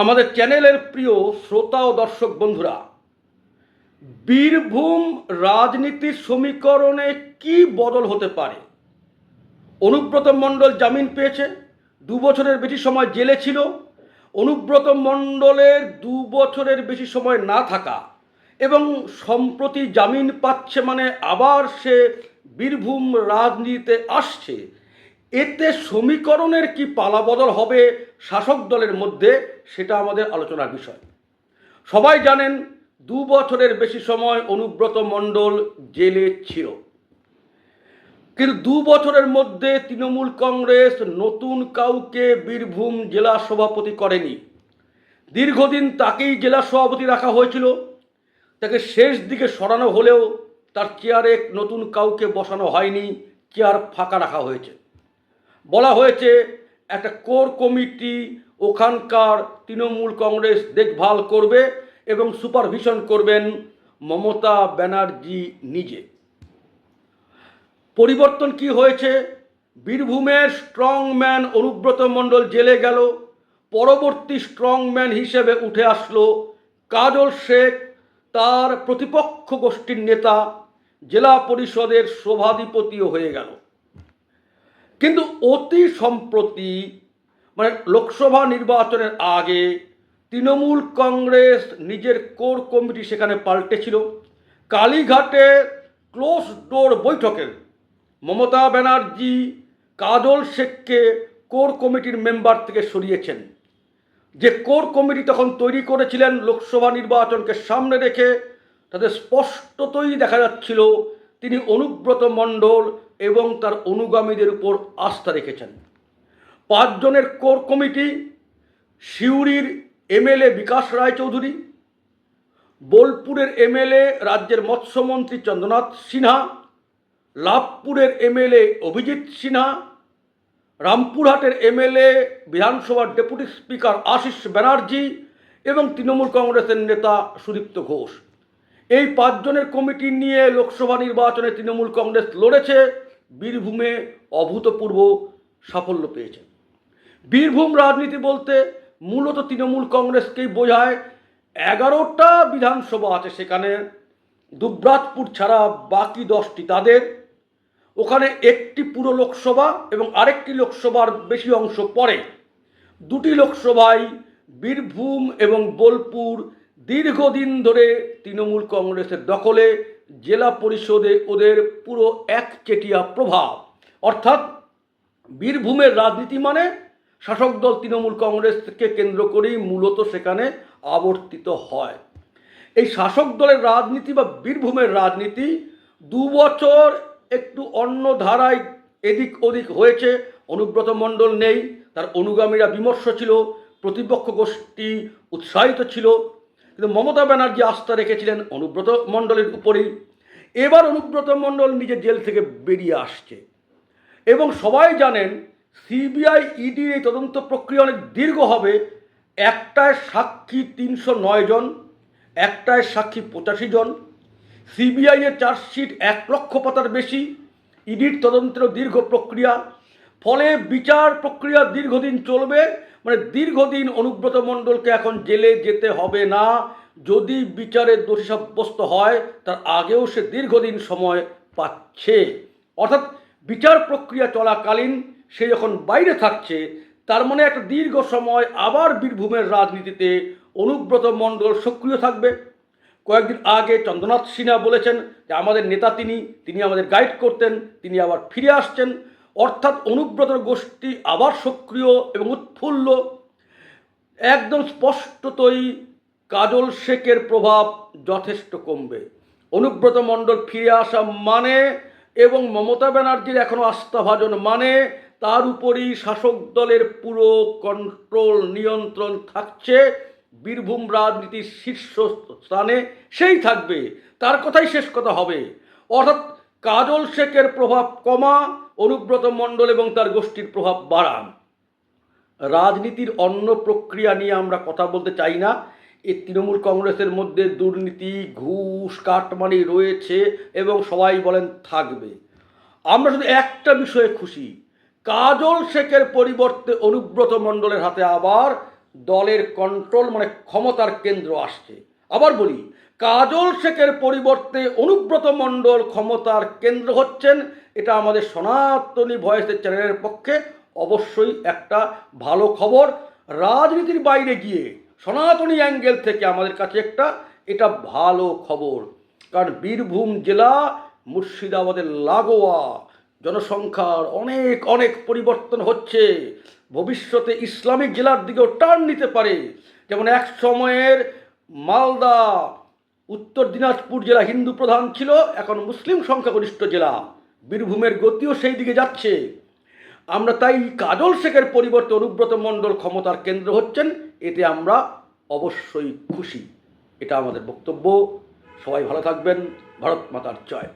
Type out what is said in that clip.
আমাদের চ্যানেলের প্রিয় শ্রোতা ও দর্শক বন্ধুরা, বীরভূম রাজনীতির সমীকরণে কি বদল হতে পারে? অনুব্রত মণ্ডল জামিন পেয়েছে, দু বছরের বেশি সময় জেলে ছিল, অনুব্রত মণ্ডলের দু বছরের বেশি সময় না থাকা এবং সম্প্রতি জামিন পাচ্ছে মানে আবার সে বীরভূম রাজনীতিতে আসছে, এতে সমীকরণের কি পালাবদল হবে শাসক দলের মধ্যে সেটা আমাদের আলোচনার বিষয়। সবাই জানেন দু বছরের বেশি সময় অনুব্রত মণ্ডল জেলে ছিল। কিন্তু দু বছরের মধ্যে তৃণমূল কংগ্রেস নতুন কাউকে বীরভূম জেলা সভাপতি করেনি। দীর্ঘদিন তাকেই জেলা সভাপতি রাখা হয়েছিল। তাকে শেষ দিকে সরানো হলেও তার চেয়ারে নতুন কাউকে বসানো হয়নি, চেয়ার ফাঁকা রাখা হয়েছে। বলা হয়েছে একটা কোর কমিটি ওখানকার তৃণমূল কংগ্রেস দেখভাল করবে এবং সুপারভিশন করবেন মমতা ব্যানার্জি নিজে। পরিবর্তন কি হয়েছে? বীরভূমের স্ট্রংম্যান অনুব্রত মণ্ডল জেলে গেল, পরবর্তী স্ট্রংম্যান হিসেবে উঠে আসলো কাজল শেখ, তার প্রতিপক্ষ গোষ্ঠীর নেতা, জেলা পরিষদের সভাধিপতিও হয়ে গেল। কিন্তু অতি সম্প্রতি মানে লোকসভা নির্বাচনের আগে তৃণমূল কংগ্রেস নিজের কোর কমিটি সেখানে পাল্টেছিল। কালীঘাটে ক্লোজ ডোর বৈঠকে মমতা ব্যানার্জি, কাজল শেখকে কোর কমিটির মেম্বার থেকে সরিয়েছেন। যে কোর কমিটি তখন তৈরি করেছিলেন লোকসভা নির্বাচনকে সামনে রেখে তাদের স্পষ্টতই দেখা যাচ্ছিল তিনি অনুব্রত মণ্ডল এবং তার অনুগামীদের উপর আস্থা রেখেছেন। পাঁচজনের কোর কমিটি, সিউড়ির এমএলএ বিকাশ রায়চৌধুরী, বোলপুরের এমএলএ রাজ্যের মৎস্যমন্ত্রী চন্দ্রনাথ সিনহা, লাভপুরের এমএলএ অভিজিৎ সিনহা, রামপুরহাটের এমএলএ বিধানসভার ডেপুটি স্পিকার আশিস ব্যানার্জি এবং তৃণমূল কংগ্রেসের নেতা সুদীপ্ত ঘোষ। এই পাঁচজনের কমিটি নিয়ে লোকসভা নির্বাচনে তৃণমূল কংগ্রেস লড়েছে, বীরভূমে অভূতপূর্ব সাফল্য পেয়েছে। বীরভূম রাজনীতি বলতে মূলত তৃণমূল কংগ্রেসকেই বোঝায়, এগারোটা বিধানসভা আছে সেখানে, দুবরাজপুর ছাড়া বাকি দশটি তাদের। ওখানে একটি পুরো লোকসভা এবং আরেকটি লোকসভার বেশি অংশ পড়ে। দুটি লোকসভায় বীরভূম এবং বোলপুর দীর্ঘদিন ধরে তৃণমূল কংগ্রেসের দখলে জেলা পরিষদে ওদের পুরো একচেটিয়া প্রভাব। অর্থাৎ বীরভূমের রাজনীতি মানে শাসক দল তৃণমূল কংগ্রেসকে কেন্দ্র করেই মূলত সেখানে আবর্তিত হয়। এই শাসক দলের রাজনীতি বা বীরভূমের রাজনীতি দু বছর একটু অন্য ধারায় এদিক ওদিক হয়েছে, অনুব্রত মণ্ডল নেই, তার অনুগামীরা বিমর্ষ ছিল, প্রতিপক্ষ গোষ্ঠী উৎসাহিত ছিল কিন্তু মমতা ব্যানার্জি আস্থা রেখেছিলেন অনুব্রত মণ্ডলের উপরেই। এবার অনুব্রত মণ্ডল নিজে জেল থেকে বেরিয়ে আসছে। এবং সবাই জানেন, সিবিআই ইডির এই তদন্ত প্রক্রিয়া অনেক দীর্ঘ হবে। একটায় সাক্ষী তিনশো নয় জন, একটায় সাক্ষী পঁচাশি জন। সিবিআইয়ের চার্জশিট এক লক্ষ পাতার বেশি। ইডির তদন্তের দীর্ঘ প্রক্রিয়া। ফলে বিচার প্রক্রিয়া দীর্ঘদিন চলবে মানে দীর্ঘদিন অনুব্রত মণ্ডলকে এখন জেলে যেতে হবে না। যদি বিচারে দোষী সাব্যস্ত হয়, তার আগেও সে দীর্ঘদিন সময় পাচ্ছে। অর্থাৎ বিচার প্রক্রিয়া চলাকালীন সে যখন বাইরে থাকছে, তার মানে একটা দীর্ঘ সময় আবার বীরভূমের রাজনীতিতে অনুব্রত মণ্ডল সক্রিয় থাকবে। কয়েকদিন আগে চন্দ্রনাথ সিনহা বলেছেন যে, আমাদের নেতা তিনি তিনি আমাদের গাইড করতেন, তিনি আবার ফিরে আসছেন। অর্থাৎ অনুব্রত গোষ্ঠী আবার সক্রিয় এবং উৎফুল্ল। একদম স্পষ্টতই কাজল শেখের প্রভাব যথেষ্ট কমবে। অনুব্রত মণ্ডল ফিরে আসা মানে এবং মমতা ব্যানার্জির এখনও আস্থাভাজন মানে তার উপরই শাসক দলের পুরো কন্ট্রোল নিয়ন্ত্রণ থাকছে। বীরভূম রাজনীতির শীর্ষ স্থানে সেই থাকবে। তার কথাই শেষ কথা হবে। অর্থাৎ কাজল শেখের প্রভাব কমা, অনুব্রত মণ্ডল এবং তার গোষ্ঠীর প্রভাব বাড়ান। রাজনীতির অন্য প্রক্রিয়া নিয়ে আমরা কথা বলতে চাই না। এই তৃণমূল কংগ্রেসের মধ্যে দুর্নীতি, ঘুষ, কাটমানি রয়েছে এবং সবাই বলেন থাকবে। আমরা শুধু একটা বিষয়ে খুশি। কাজল শেখের পরিবর্তে অনুব্রত মণ্ডলের হাতে আবার দলের কন্ট্রোল মানে ক্ষমতার কেন্দ্র আসছে। আবার বলি কাজল শেখের পরিবর্তে অনুব্রত মণ্ডল ক্ষমতার কেন্দ্র হচ্ছেন। এটা আমাদের সনাতনী ভয়েসের চ্যানেলের পক্ষে অবশ্যই একটা ভালো খবর। রাজনীতির বাইরে গিয়ে সনাতনী অ্যাঙ্গেল থেকে আমাদের কাছে একটা, এটা ভালো খবর। কারণ বীরভূম জেলা, মুর্শিদাবাদের লাগোয়া জনসংখ্যার অনেক অনেক পরিবর্তন হচ্ছে। ভবিষ্যতে ইসলামিক জেলার দিকেও টার্ন নিতে পারে। যেমন এক সময়ের মালদা উত্তর দিনাজপুর জেলা হিন্দু প্রধান ছিল, এখন মুসলিম সংখ্যাগরিষ্ঠ জেলা। বীরভূমের গতিও সেই দিকে যাচ্ছে। আমরা তাই কাজল শেখের পরিবর্তে অনুব্রত মণ্ডল ক্ষমতার কেন্দ্র হচ্ছেন, এতে আমরা অবশ্যই খুশি। এটা আমাদের বক্তব্য। সবাই ভালো থাকবেন। ভারত মাতার জয়।